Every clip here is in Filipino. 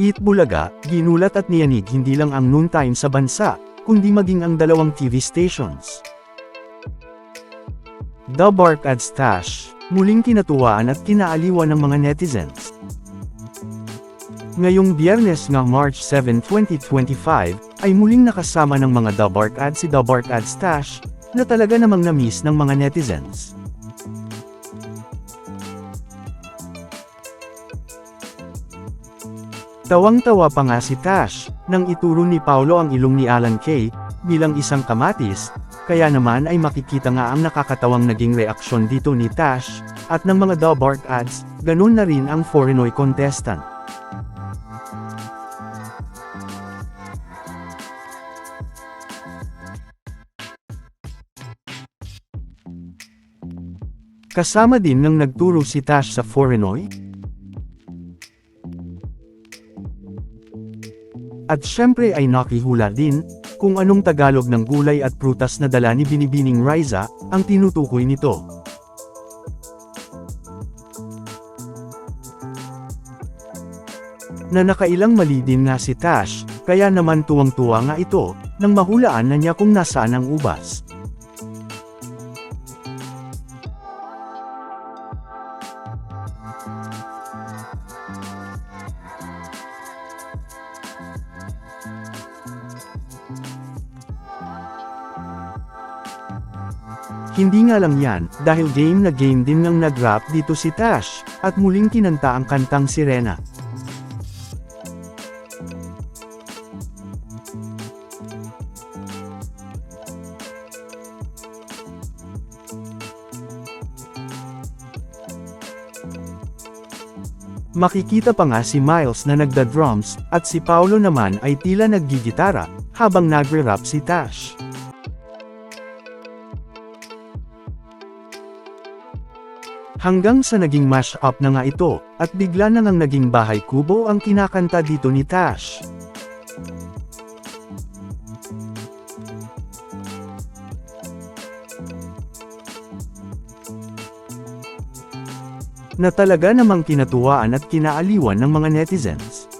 Eat Bulaga, ginulat at niyanig hindi lang ang noontime sa bansa, kundi maging ang dalawang TV stations. The Bark at Stash, muling kinatuwaan at kinaaliwan ng mga netizens. Ngayong biyernes nga March 7, 2025, ay muling nakasama ng mga The Bark Ad si The Bark Ad Stash, na talaga namang na-miss ng mga netizens. Tawang-tawa pa nga si Tash, nang ituro ni Paulo ang ilong ni Alan Kay, bilang isang kamatis, kaya naman ay makikita nga ang nakakatawang naging reaksyon dito ni Tash, at ng mga The Bark ads, ganun na rin ang Foreignoy contestant. Kasama din ng nagturo si Tash sa Foreignoy, At syempre ay nakihula din, kung anong Tagalog ng gulay at prutas na dala ni Binibining Riza, ang tinutukoy nito. Na nakailang mali din nga si Tash, kaya naman tuwang-tuwa nga ito, nang mahulaan na niya kung nasaan ang ubas. Hindi nga lang yan, dahil game na game din nang nag-rap dito si Tash, at muling kinanta ang kantang Sirena. Makikita pa nga si Miles na nagda-drums, at si Paulo naman ay tila naggigitara, habang nagre-rap si Tash. Hanggang sa naging mash-up na nga ito, at bigla na ngang naging bahay kubo ang kinakanta dito ni Tash. Na talaga namang kinatuwaan at kinaaliwan ng mga netizens.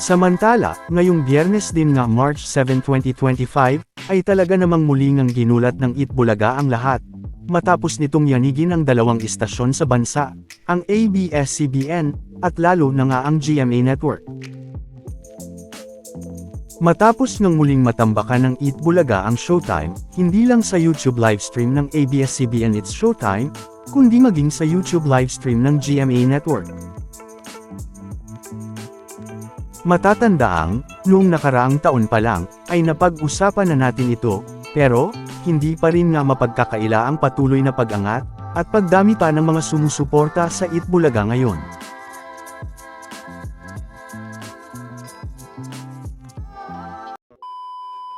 Samantala, ngayong biyernes din nga March 7, 2025, ay talaga namang muling ang ginulat ng Itbulaga ang lahat. Matapos nitong yanigin ang dalawang istasyon sa bansa, ang ABS-CBN, at lalo na nga ang GMA Network. Matapos ng muling matambakan ng Itbulaga ang Showtime, hindi lang sa YouTube livestream ng ABS-CBN It's Showtime, kundi maging sa YouTube livestream ng GMA Network. Matatandaang, noong nakaraang taon pa lang, ay napag-usapan na natin ito, pero, hindi pa rin nga mapagkakaila ang patuloy na pag-angat, at pagdami pa ng mga sumusuporta sa Itbulaga ngayon.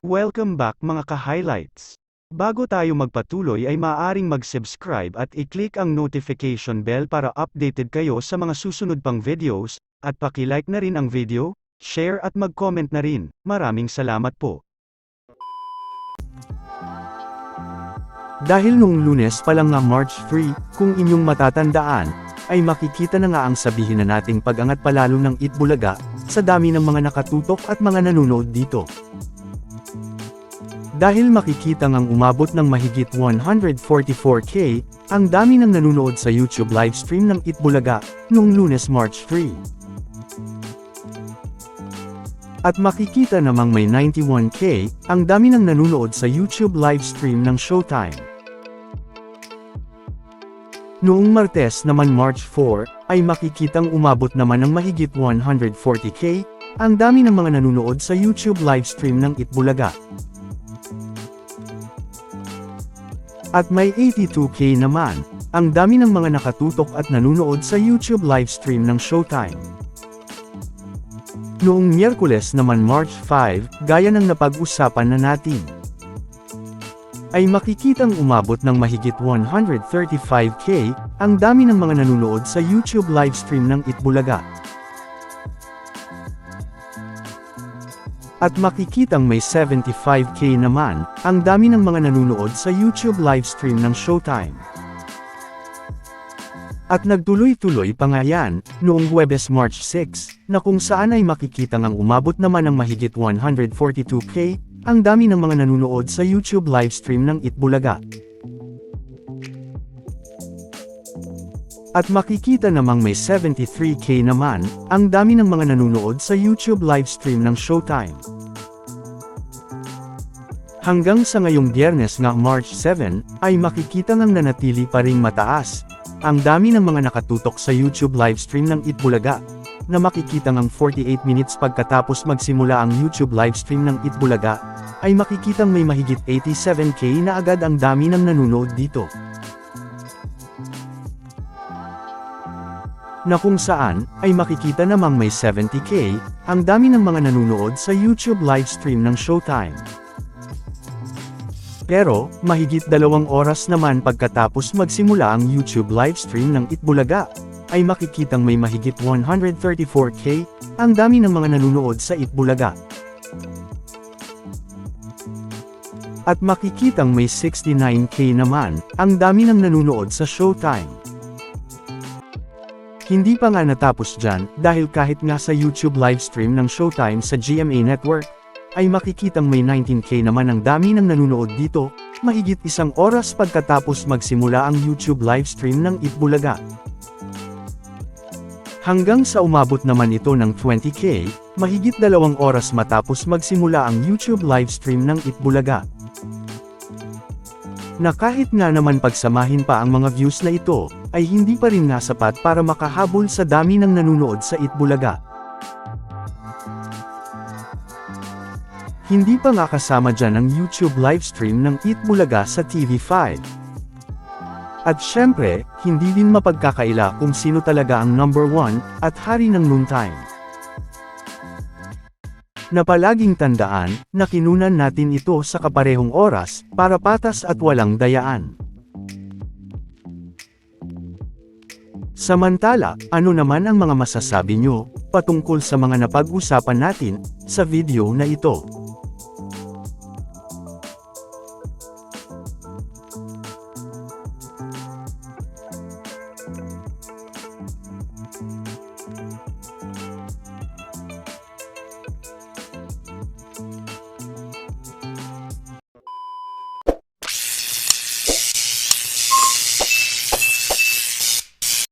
Welcome back mga ka-highlights! Bago tayo magpatuloy ay maaaring mag-subscribe at i-click ang notification bell para updated kayo sa mga susunod pang videos, at paki-like na rin ang video, share at mag-comment na rin. Maraming salamat po. Dahil nung lunes pa lang nga March 3, kung inyong matatandaan, ay makikita na nga ang sabihin na nating pag-angat palalo ng Itbulaga, sa dami ng mga nakatutok at mga nanonood dito. Dahil makikita ngang umabot ng mahigit 144k, ang dami ng nanonood sa YouTube livestream ng Itbulaga, noong lunes March 3. At makikita namang may 91k, ang dami ng nanonood sa YouTube livestream ng Showtime. Noong Martes naman March 4, ay makikitang umabot naman ng mahigit 140k, ang dami ng mga nanonood sa YouTube livestream ng Itbulaga. At may 82k naman, ang dami ng mga nakatutok at nanonood sa YouTube livestream ng Showtime. Noong Miyerkules naman March 5, gaya ng napag-usapan na natin. ay makikitang umabot ng mahigit 135k, ang dami ng mga nanonood sa YouTube livestream ng Itbulaga. At makikitang may 75k naman, ang dami ng mga nanonood sa YouTube livestream ng Showtime. At nagtuloy-tuloy pa nga yan, noong Huwebes March 6, na kung saan ay makikitang ang umabot naman ng mahigit 142k, ang dami ng mga nanonood sa YouTube livestream ng Itbulaga. At makikita namang may 73k naman, ang dami ng mga nanonood sa YouTube livestream ng Showtime. Hanggang sa ngayong biyernes nga March 7, ay makikita ngang nanatili pa ring mataas. Ang dami ng mga nakatutok sa YouTube livestream ng Itbulaga, na makikita ngang 48 minutes pagkatapos magsimula ang YouTube livestream ng Itbulaga, ay makikitang may mahigit 87k na agad ang dami ng nanonood dito. Na kung saan, ay makikita namang may 70k, ang dami ng mga nanonood sa YouTube livestream ng Showtime. Pero, mahigit dalawang oras naman pagkatapos magsimula ang YouTube livestream ng Itbulaga, ay makikitang may mahigit 134k, ang dami ng mga nanonood sa Itbulaga. At makikitang may 69k naman, ang dami ng nanonood sa Showtime. Hindi pa nga natapos dyan, dahil kahit nga sa YouTube livestream ng Showtime sa GMA Network, ay makikitang may 19k naman ang dami ng nanonood dito, mahigit isang oras pagkatapos magsimula ang YouTube livestream ng Itbulaga. Hanggang sa umabot naman ito ng 20k, mahigit dalawang oras matapos magsimula ang YouTube livestream ng Itbulaga. Na kahit nga naman pagsamahin pa ang mga views na ito, ay hindi pa rin nga sapat para makahabol sa dami ng nanonood sa Itbulaga. Hindi pa nga kasama dyan ang YouTube livestream ng Itbulaga sa TV5. At syempre, hindi din mapagkakaila kung sino talaga ang number 1 at hari ng noontime. Na palaging tandaan, na kinunan natin ito sa kaparehong oras, para patas at walang dayaan. Samantala, ano naman ang mga masasabi nyo, patungkol sa mga napag-usapan natin, sa video na ito?